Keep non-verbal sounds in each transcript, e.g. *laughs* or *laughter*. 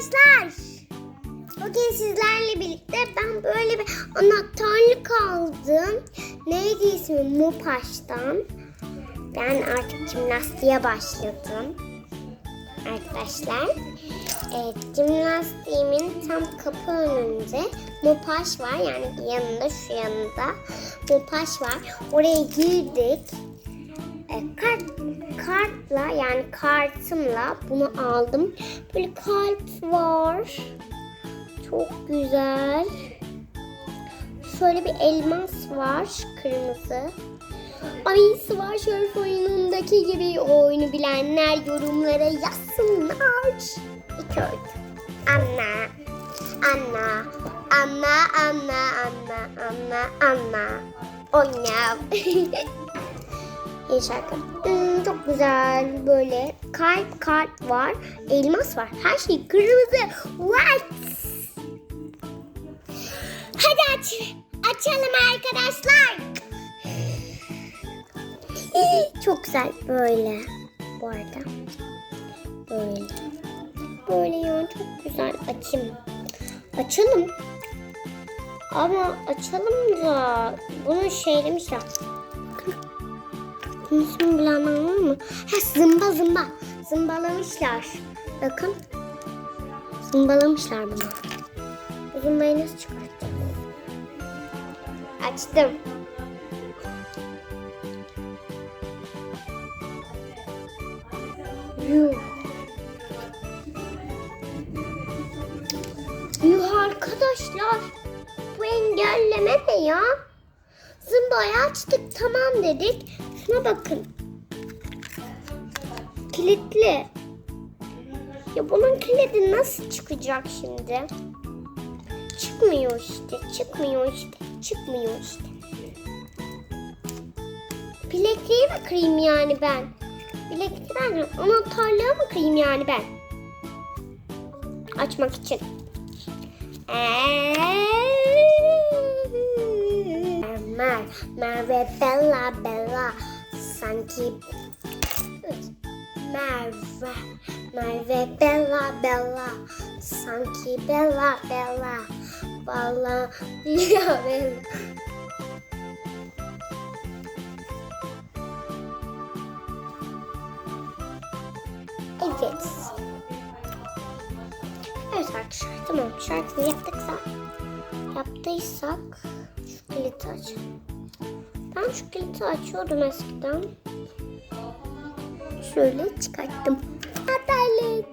arkadaşlar. Bugün sizlerle birlikte ben böyle bir anahtarlık aldım. Neydi ismi? Mupaş'tan. Ben artık jimnastiğe başladım. Arkadaşlar. Evet, jimnastiğimin tam kapı önünde Mupaş var. Yani yanında şu yanında Mupaş var. Oraya girdik. E, kart kartla yani kartımla bunu aldım. Böyle kalp var. Çok güzel. Şöyle bir elmas var kırmızı. Ayısı var şöyle oyunundaki gibi oyunu bilenler yorumlara yazsınlar. İki oyun. Anna. Anna. Anna, Anna, Anna, Anna, Anna. Oyna. *laughs* İyi şarkı. Hmm, çok güzel böyle kalp kalp var. Elmas var. Her şey kırmızı. What? Hadi aç. Açalım arkadaşlar. *gasps* Çok güzel böyle. Bu arada. Böyle. Böyle ya çok güzel. Açayım. Açalım. Ama açalım da bunu şeylemişler. Bunun ismini bilen var mı? Ha zımba zımba. Zımbalamışlar. Bakın. Zımbalamışlar bunu. Bu zımbayı nasıl çıkartacağım? Açtım. Yuh. Yuh arkadaşlar. Bu engelleme ne ya? Zımbayı açtık tamam dedik. Şuna bakın. Kilitli. Ya bunun kilidi nasıl çıkacak şimdi? Çıkmıyor işte, çıkmıyor işte, çıkmıyor işte. Bilekliği mi kırayım yani ben? Bilekliği derken anahtarlığı mı kırayım yani ben? Açmak için. Mer, Merve Bella Bella sanki Merve, Merve Bella Bella sanki Bella Bella Bella Bella *laughs* Bella Evet. Evet arkadaşlar tamam şarkıyı yaptıksa yaptıysak şu kilidi açalım. Ben şu kilidi açıyordum eskiden. Şöyle çıkarttım. Adalet.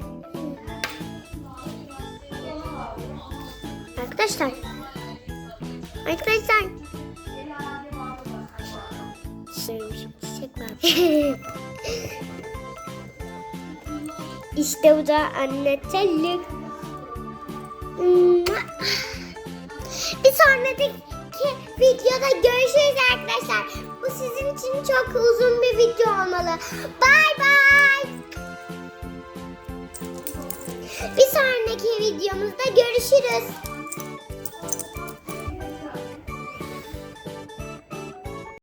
Arkadaşlar. Arkadaşlar. Söylemişim çiçek var. *laughs* işte bu da anahtarlık. Bir sonraki videoda görüşürüz arkadaşlar. Bu sizin için çok uzun bir video olmalı. Bay bay. Bir sonraki videomuzda görüşürüz.